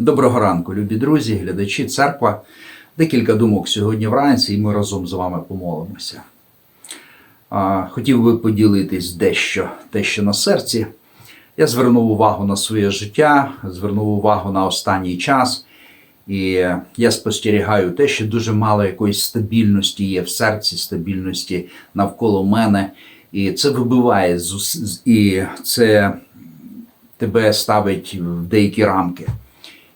Доброго ранку, любі друзі, глядачі, церква. Декілька думок сьогодні вранці, і ми разом з вами помолимося. Хотів би поділитись дещо, те, що на серці. Я звернув увагу на своє життя, звернув увагу на останній час, і я спостерігаю те, що дуже мало якоїсь стабільності є в серці, стабільності навколо мене. І це вибиває з і це тебе ставить в деякі рамки.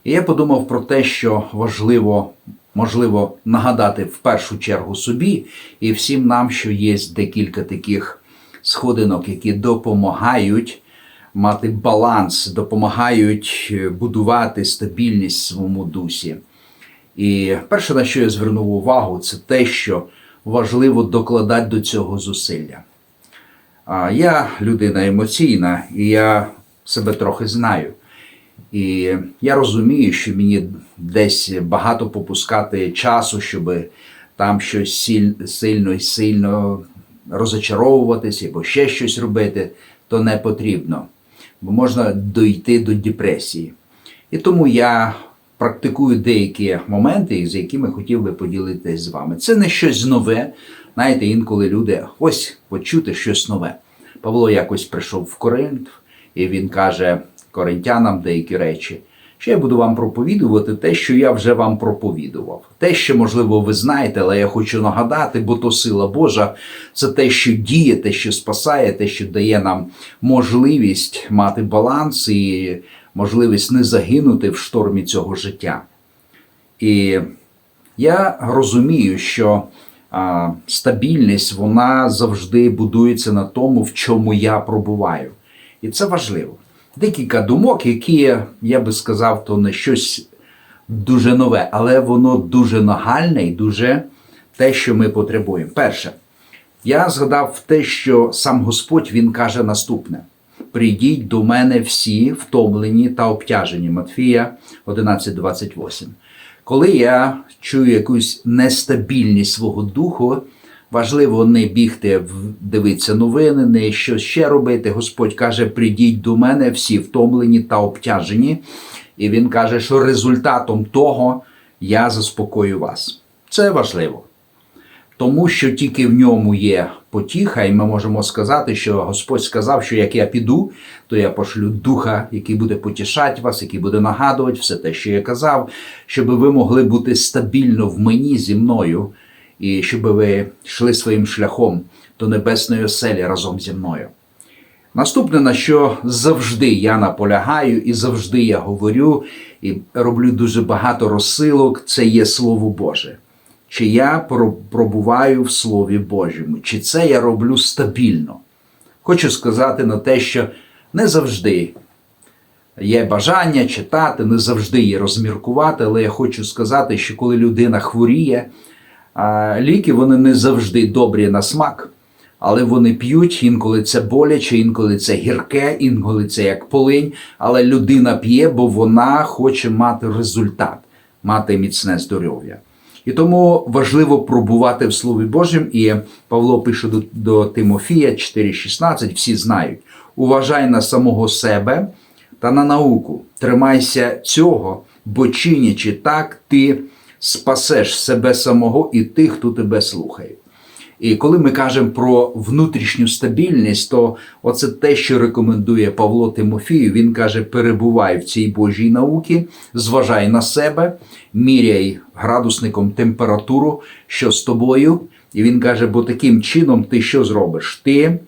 І я подумав про те, що важливо, можливо, нагадати в першу чергу собі і всім нам, що є декілька таких сходинок, які допомагають мати баланс, допомагають е, будувати стабільність в своєму дусі. І перше, на що я звернув увагу, це те, що важливо докладати до цього зусилля. А Я людина емоційна, і я себе трохи знаю. І я розумію, що мені десь багато попускати часу, щоб там щось сильно і сильно розочаровуватися або ще щось робити, то не потрібно, бо можна дойти до депресії. І тому я практикую деякі моменти, з якими хотів би поділитися з вами. Це не щось нове. Знаєте, інколи люди ось почути щось нове. Павло якось прийшов в Коринт, і він каже коринтянам деякі речі, що я буду вам проповідувати те, що я вже вам проповідував. Те, що, можливо, ви знаєте, але я хочу нагадати, бо то сила Божа, це те, що діє, те, що спасає, те, що дає нам можливість мати баланс і можливість не загинути в штормі цього життя. І я розумію, що а, стабільність вона завжди будується на тому, в чому я пробуваю. І це важливо. Декілька думок, які я би сказав, то не щось дуже нове, але воно дуже нагальне і дуже те, що ми потребуємо. Перше, я згадав те, що сам Господь Він каже наступне: прийдіть до мене всі втомлені та обтяжені. Матфія 11.28. Коли я чую якусь нестабільність свого духу, важливо не бігти дивитися новини, не що ще робити. Господь каже: прийдіть до мене всі втомлені та обтяжені. І він каже, що результатом того я заспокою вас. Це важливо тому що тільки в ньому є потіха, і ми можемо сказати, що Господь сказав, що як я піду, то я пошлю духа, який буде потішати вас, який буде нагадувати все те, що я казав, щоб ви могли бути стабільно в мені зі мною, і щоб ви йшли своїм шляхом до небесної оселі разом зі мною. Наступне, на що завжди я наполягаю і завжди я говорю, і роблю дуже багато розсилок, це є Слово Боже. Чи я пробуваю в Слові Божому, чи це я роблю стабільно. Хочу сказати на те, що не завжди є бажання читати, не завжди є розміркувати, але я хочу сказати, що коли людина хворіє, ліки вони не завжди добрі на смак, але вони п'ють, інколи це боляче, інколи це гірке, інколи це як полинь. Але людина п'є, бо вона хоче мати результат, мати міцне здоров'я. І тому важливо пробувати в Слові Божому. І Павло пише до, до Тимофія 4,16, всі знають: уважай на самого себе та на науку. Тримайся цього, бо чинячи так, ти спасеш себе самого і тих, хто тебе слухає. І коли ми кажемо про внутрішню стабільність, то оце те, що рекомендує Павло Тимофію. Він каже: перебувай в цій Божій науці, зважай на себе, міряй градусником температуру, що з тобою. І він каже: бо таким чином ти що зробиш? Ти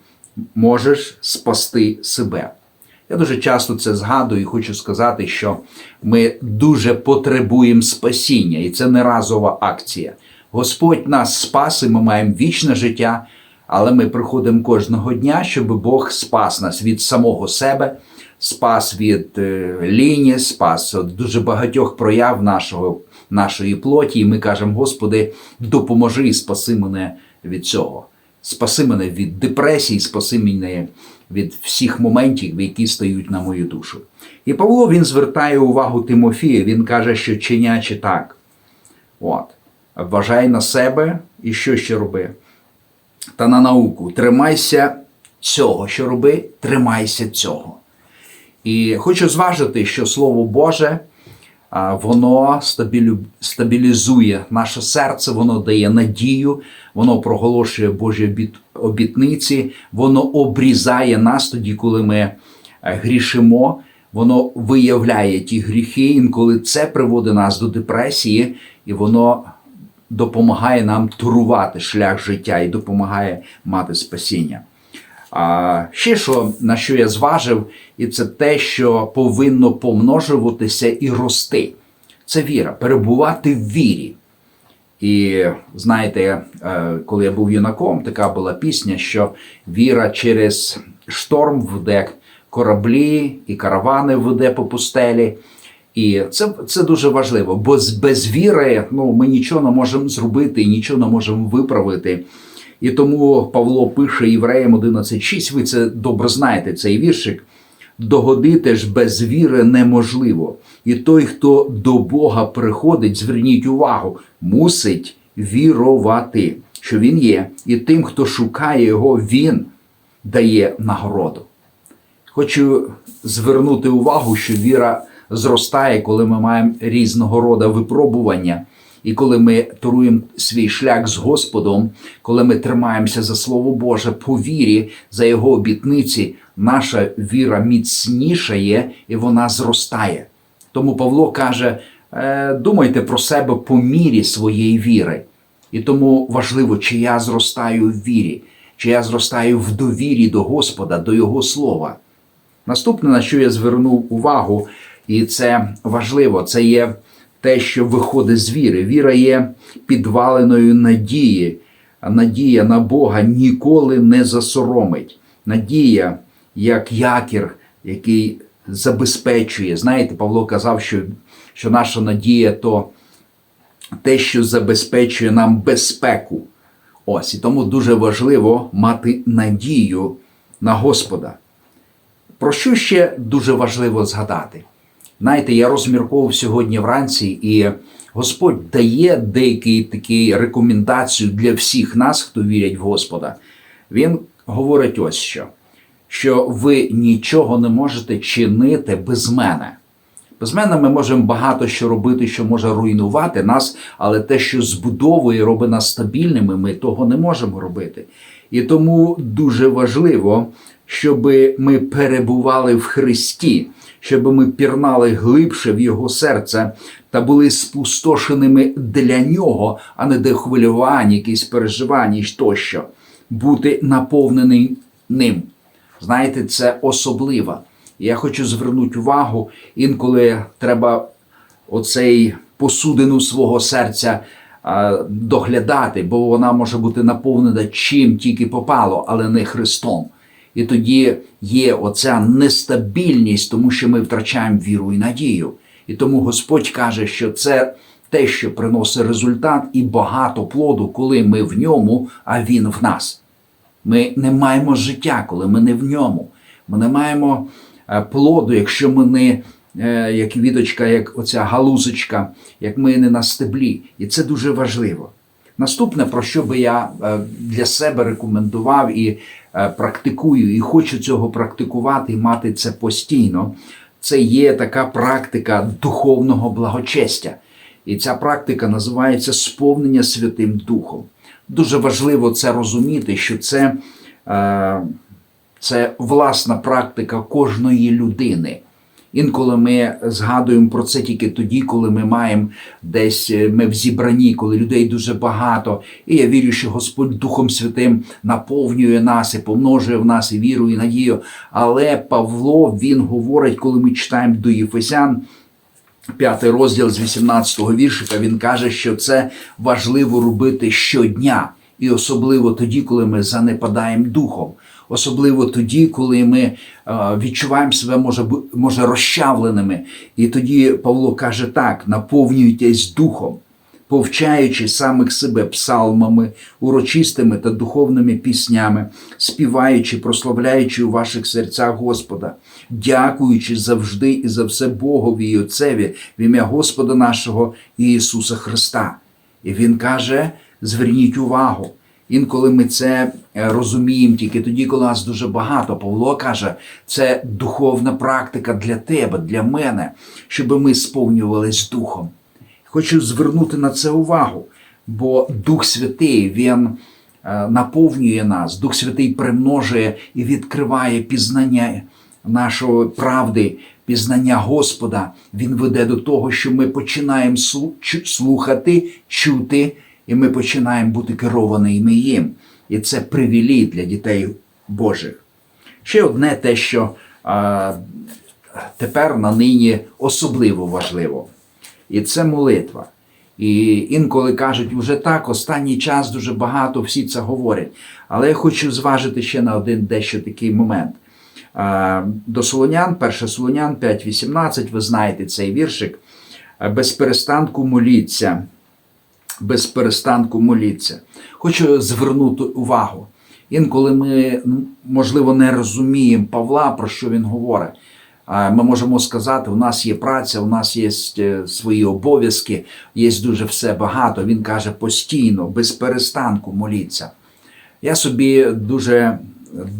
можеш спасти себе. Я дуже часто це згадую і хочу сказати, що ми дуже потребуємо спасіння, і це не разова акція. Господь нас спас, і ми маємо вічне життя, але ми приходимо кожного дня, щоб Бог спас нас від самого себе, спас від е, ліні, спас від дуже багатьох прояв нашого, нашої плоті. І ми кажемо, Господи, допоможи і спаси мене від цього. Спаси мене від депресії, спаси мене від всіх моментів, які стають на мою душу. І Павло він звертає увагу Тимофія, він каже, що чинячи так. От. Вважай на себе і що ще роби. Та на науку. Тримайся цього, що роби, тримайся цього. І хочу зважити, що Слово Боже воно стабілю- стабілізує наше серце, воно дає надію, воно проголошує Божі обіт- обітниці, воно обрізає нас тоді, коли ми е, грішимо. Воно виявляє ті гріхи, інколи це приводить нас до депресії, і воно допомагає нам турувати шлях життя і допомагає мати спасіння. А ще що на що я зважив, і це те, що повинно помножуватися і рости. Це віра, перебувати в вірі. І знаєте, е, коли я був юнаком, така була пісня, що віра через шторм веде кораблі і каравани веде по пустелі. І це, це дуже важливо, бо без віри ну, ми нічого не можемо зробити і нічого не можемо виправити. І тому Павло пише Євреям 11.6, ви це добре знаєте, цей віршик. Догодити ж без віри неможливо. І той, хто до Бога приходить, зверніть увагу, мусить вірувати, що він є, і тим, хто шукає його, він дає нагороду. Хочу звернути увагу, що віра зростає, коли ми маємо різного роду випробування, і коли ми туруємо свій шлях з Господом, коли ми тримаємося за Слово Боже по вірі, за Його обітниці, наша віра міцнішає і вона зростає. Тому Павло каже: «Е, думайте про себе по мірі своєї віри. І тому важливо, чи я зростаю в вірі, чи я зростаю в довірі до Господа, до Його слова. Наступне, на що я звернув увагу, і це важливо, це є те, що виходить з віри. Віра є підваленою надії. А надія на Бога ніколи не засоромить. Надія, як якір, який забезпечує. Знаєте, Павло казав, що, що наша надія то те, що забезпечує нам безпеку. Ось і тому дуже важливо мати надію на Господа. Про що ще дуже важливо згадати? Знаєте, я розмірковував сьогодні вранці, і Господь дає деякі такі рекомендації для всіх нас, хто вірять в Господа. Він говорить ось що: що ви нічого не можете чинити без мене. Без мене ми можемо багато що робити, що може руйнувати нас, але те, що збудовує, робить нас стабільними, ми того не можемо робити. І тому дуже важливо, щоб ми перебували в Христі, щоб ми пірнали глибше в Його серце та були спустошеними для нього, а не для хвилювань, якісь переживань тощо. Бути наповнений ним. Знаєте, це особливо. Я хочу звернути увагу, інколи треба оцей посудину свого серця доглядати, бо вона може бути наповнена чим тільки попало, але не Христом. І тоді є оця нестабільність, тому що ми втрачаємо віру і надію. І тому Господь каже, що це те, що приносить результат і багато плоду, коли ми в ньому, а він в нас. Ми не маємо життя, коли ми не в ньому. Ми не маємо е, плоду, якщо ми не е, як віточка, як оця галузочка, як ми не на стеблі. І це дуже важливо. Наступне, про що би я е, для себе рекомендував і е, практикую, і хочу цього практикувати, і мати це постійно, це є така практика духовного благочестя. І ця практика називається сповнення Святим Духом. Дуже важливо це розуміти, що це, е, це власна практика кожної людини. Інколи ми згадуємо про це тільки тоді, коли ми маємо десь е, ми в зібранні, коли людей дуже багато. І я вірю, що Господь Духом Святим наповнює нас і помножує в нас і віру, і надію. Але Павло він говорить, коли ми читаємо до Єфесян, п'ятий розділ з 18-го віршика, він каже, що це важливо робити щодня, і особливо тоді, коли ми занепадаємо духом. Особливо тоді, коли ми е, відчуваємо себе може, може розчавленими. І тоді Павло каже так: наповнюйтесь духом, повчаючи самих себе псалмами, урочистими та духовними піснями, співаючи, прославляючи у ваших серцях Господа, дякуючи завжди і за все Богові і Отцеві в ім'я Господа нашого Ісуса Христа. І Він каже: зверніть увагу. Інколи ми це е, розуміємо тільки тоді, коли нас дуже багато. Павло каже, це духовна практика для тебе, для мене, щоб ми сповнювались духом. Хочу звернути на це увагу, бо Дух Святий Він е, наповнює нас, Дух Святий примножує і відкриває пізнання нашої правди, пізнання Господа. Він веде до того, що ми починаємо слухати, чути, і ми починаємо бути керованими їм. І це привілій для дітей Божих. Ще одне те, що а, тепер на нині особливо важливо. І це молитва. І інколи кажуть, уже так, останній час дуже багато всі це говорять. Але я хочу зважити ще на один дещо такий момент. До Солонян, 1 Солонян 5.18, ви знаєте цей віршик. Без перестанку моліться. Без перестанку моліться. Хочу звернути увагу. Інколи ми, можливо, не розуміємо Павла, про що він говорить. Ми можемо сказати, у нас є праця, у нас є е, свої обов'язки, є дуже все багато. Він каже постійно, без перестанку моліться. Я собі дуже,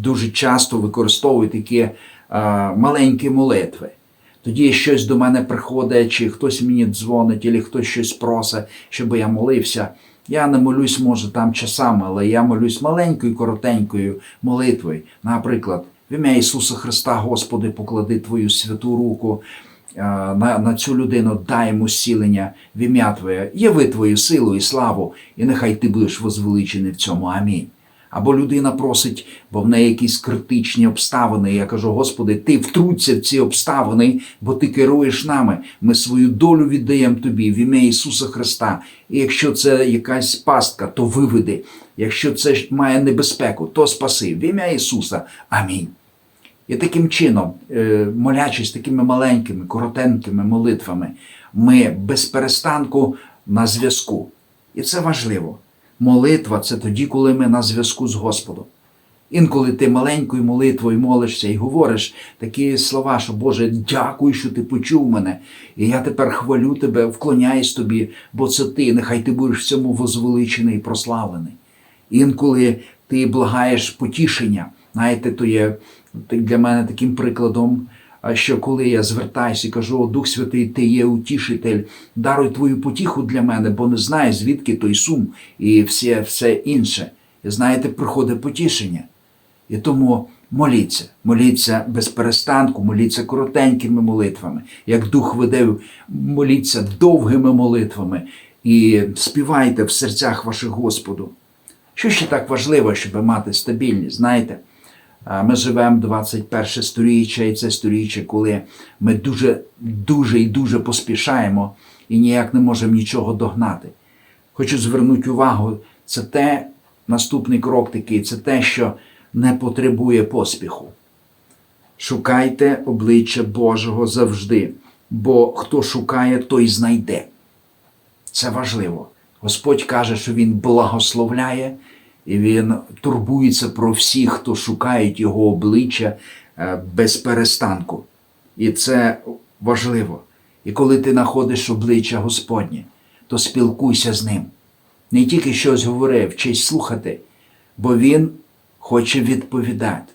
дуже часто використовую такі е, маленькі молитви. Тоді щось до мене приходить, чи хтось мені дзвонить, чи хтось щось просить, щоб я молився. Я не молюсь, може, там часами, але я молюсь маленькою, коротенькою молитвою. Наприклад, в ім'я Ісуса Христа, Господи, поклади Твою святу руку е, на, на цю людину, дай йому зцілення в ім'я Твоє, яви Твою силу і славу, і нехай ти будеш возвеличений в цьому. Амінь. Або людина просить, бо в неї якісь критичні обставини. Я кажу, Господи, ти втруться в ці обставини, бо ти керуєш нами. Ми свою долю віддаємо тобі в ім'я Ісуса Христа. І якщо це якась пастка, то виведи. Якщо це має небезпеку, то спаси в ім'я Ісуса. Амінь. І таким чином, е, молячись такими маленькими, коротенькими молитвами, ми без перестанку на зв'язку. І це важливо. Молитва це тоді, коли ми на зв'язку з Господом. Інколи ти маленькою молитвою молишся і говориш такі слова, що Боже, дякую, що ти почув мене. І я тепер хвалю тебе, вклоняюсь тобі, бо це ти, нехай ти будеш в цьому возвеличений і прославлений. Інколи ти благаєш потішення. Знаєте, то є для мене таким прикладом, що коли я звертаюся і кажу, о Дух Святий, ти є утішитель, даруй твою потіху для мене, бо не знаю, звідки той сум і все, все інше. І знаєте, приходить потішення. І тому моліться, моліться без перестанку, моліться коротенькими молитвами. Як дух веде, моліться довгими молитвами і співайте в серцях ваших Господу. Що ще так важливо, щоб мати стабільність? Знаєте, ми живемо 21 сторіччя, і це сторіччя, коли ми дуже, дуже і дуже поспішаємо і ніяк не можемо нічого догнати. Хочу звернути увагу, це те, наступний крок такий, це те, що не потребує поспіху. Шукайте обличчя Божого завжди, бо хто шукає, той знайде. Це важливо. Господь каже, що Він благословляє і Він турбується про всіх, хто шукають Його обличчя е, без перестанку. І це важливо. І коли ти знаходиш обличчя Господнє, то спілкуйся з ним. Не тільки щось говори, вчись слухати, бо Він хоче відповідати.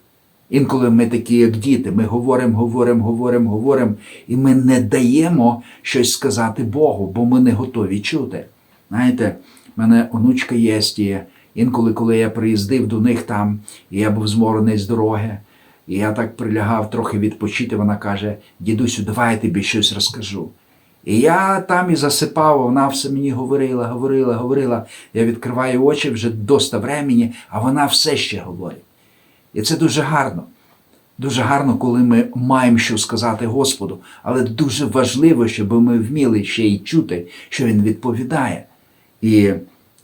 Інколи ми такі, як діти, ми говоримо, говоримо, говоримо, говоримо, і ми не даємо щось сказати Богу, бо ми не готові чути. Знаєте, в мене онучка є, інколи, коли я приїздив до них там, і я був зморений з дороги, і я так прилягав трохи відпочити, вона каже: дідусю, давай я тобі щось розкажу. І я там і засипав, вона все мені говорила, говорила, говорила. Я відкриваю очі вже доста времені, а вона все ще говорить. І це дуже гарно. Дуже гарно, коли ми маємо що сказати Господу, але дуже важливо, щоб ми вміли ще й чути, що Він відповідає. І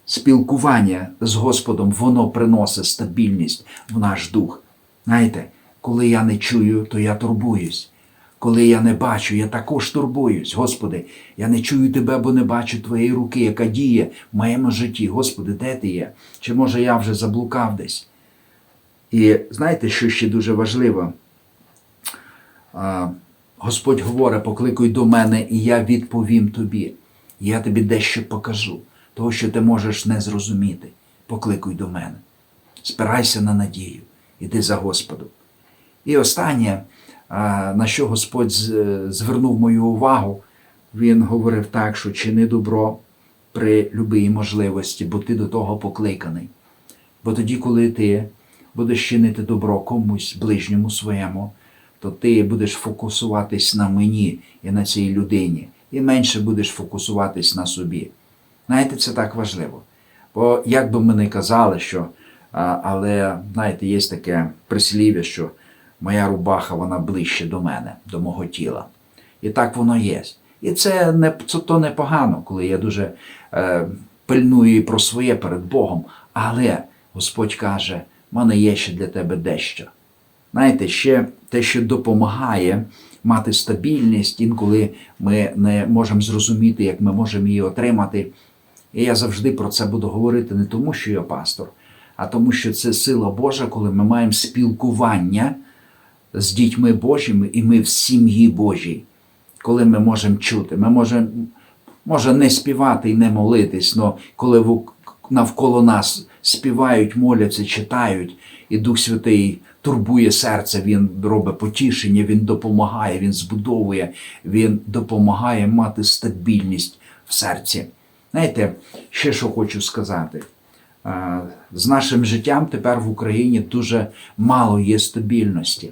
спілкування з Господом, воно приносить стабільність в наш дух. Знаєте, коли я не чую, то я турбуюсь. Коли я не бачу, я також турбуюсь. Господи, я не чую тебе, бо не бачу твоєї руки, яка діє в моєму житті. Господи, де ти є? Чи може я вже заблукав десь? І знаєте, що ще дуже важливо? Господь говорить, покликуй до мене, і я відповім тобі. Я тобі дещо покажу, того, що ти можеш не зрозуміти. покликуй до мене. Спирайся на надію, іди за Господом. І останнє, на що Господь звернув мою увагу, він говорив так, що чини добро при любій можливості, бо ти до того покликаний. Бо тоді, коли ти будеш чинити добро комусь ближньому своєму, то ти будеш фокусуватись на мені і на цій людині, і менше будеш фокусуватись на собі. Знаєте, це так важливо. Бо як би ми не казали, що, але знаєте, є таке прислів'я, що моя рубаха вона ближче до мене, до мого тіла. І так воно є. І це не це то непогано, коли я дуже е, пильную і про своє перед Богом. Але Господь каже, в мене є ще для тебе дещо. Знаєте, ще те, що допомагає мати стабільність, інколи ми не можемо зрозуміти, як ми можемо її отримати. І я завжди про це буду говорити не тому, що я пастор, а тому, що це сила Божа, коли ми маємо спілкування з дітьми Божими, і ми в сім'ї Божій, коли ми можемо чути. Ми можемо може не співати і не молитись, але коли навколо нас співають, моляться, читають, і Дух Святий турбує серце, Він робить потішення, Він допомагає, Він збудовує, Він допомагає мати стабільність в серці. Знаєте, ще що хочу сказати. З нашим життям тепер в Україні дуже мало є стабільності.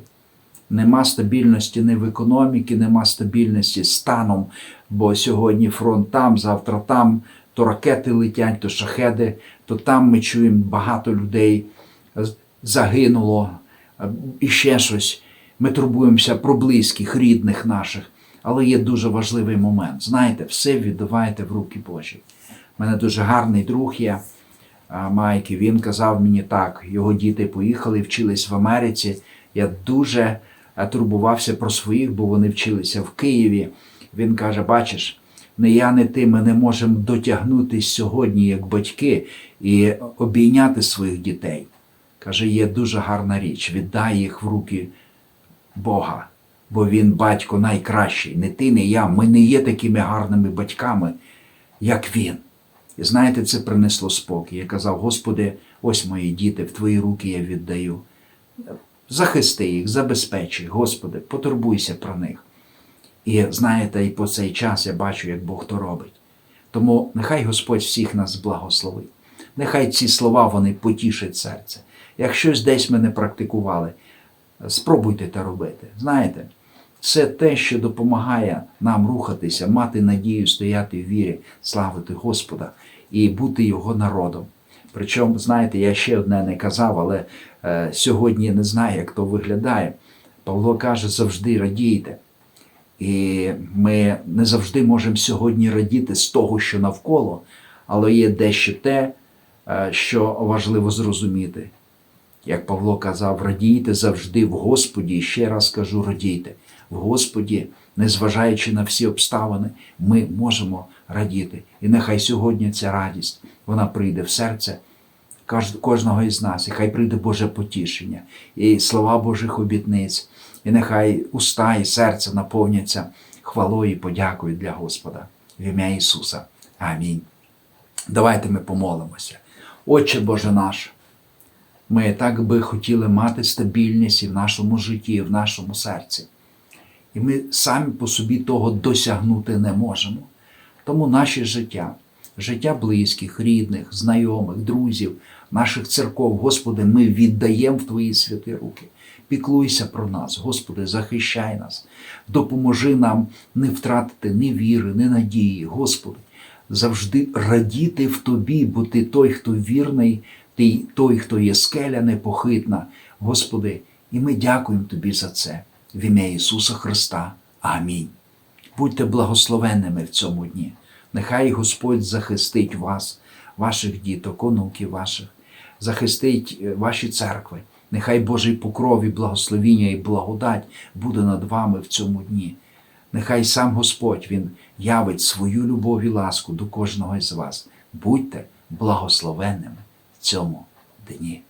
Нема стабільності не в економіці, нема стабільності станом, бо сьогодні фронт там, завтра там, то ракети летять, то шахеди, то там ми чуємо багато людей загинуло і ще щось. Ми турбуємося про близьких, рідних наших. Але є дуже важливий момент. Знаєте, все віддавайте в руки Божі. У мене дуже гарний друг є. Майки, він казав мені так: його діти поїхали, вчились в Америці. Я дуже е, турбувався про своїх, бо вони вчилися в Києві. Він каже: бачиш, не я, не ти, ми не можемо дотягнутися сьогодні як батьки і обійняти своїх дітей. Каже, є дуже гарна річ, віддай їх в руки Бога, бо Він батько найкращий. Не ти, не я. Ми не є такими гарними батьками, як він. І знаєте, це принесло спокій. Я казав, Господи, ось мої діти, в Твої руки я віддаю. Захисти їх, забезпечуй, Господи, потурбуйся про них. І знаєте, і по цей час я бачу, як Бог то робить. Тому нехай Господь всіх нас благословить. Нехай ці слова вони потішать серце. Як щось десь ми не практикували, спробуйте те робити. Знаєте, це те, що допомагає нам рухатися, мати надію, стояти в вірі, славити Господа і бути Його народом. Причому, знаєте, я ще одне не казав, але е, сьогодні не знаю, як то виглядає. Павло каже, завжди радійте. І ми не завжди можемо сьогодні радіти з того, що навколо, але є дещо те, е, що важливо зрозуміти. Як Павло казав, радійте завжди в Господі, і ще раз кажу, радійте. Господі, незважаючи на всі обставини, ми можемо радіти. І нехай сьогодні ця радість вона прийде в серце кожного із нас, і хай прийде Боже потішення, і слова Божих обітниць, і нехай уста і серце наповняться хвалою і подякою для Господа в ім'я Ісуса. Амінь. Давайте ми помолимося. Отче Боже наш, ми так би хотіли мати стабільність і в нашому житті, і в нашому серці. І ми самі по собі того досягнути не можемо. Тому наше життя, життя близьких, рідних, знайомих, друзів, наших церков, Господи, ми віддаємо в Твої святі руки. Піклуйся про нас, Господи, захищай нас, допоможи нам не втратити ні віри, ні надії, Господи, завжди радіти в Тобі, бо Ти той, хто вірний, Ти той, хто є скеля непохитна, Господи, і ми дякуємо Тобі за це. В ім'я Ісуса Христа. Амінь. Будьте благословенними в цьому дні. Нехай Господь захистить вас, ваших діток, онуків ваших, захистить е, ваші церкви. Нехай Божий покров і благословіння і благодать буде над вами в цьому дні. Нехай сам Господь Він явить свою любов і ласку до кожного із вас. Будьте благословенними в цьому дні.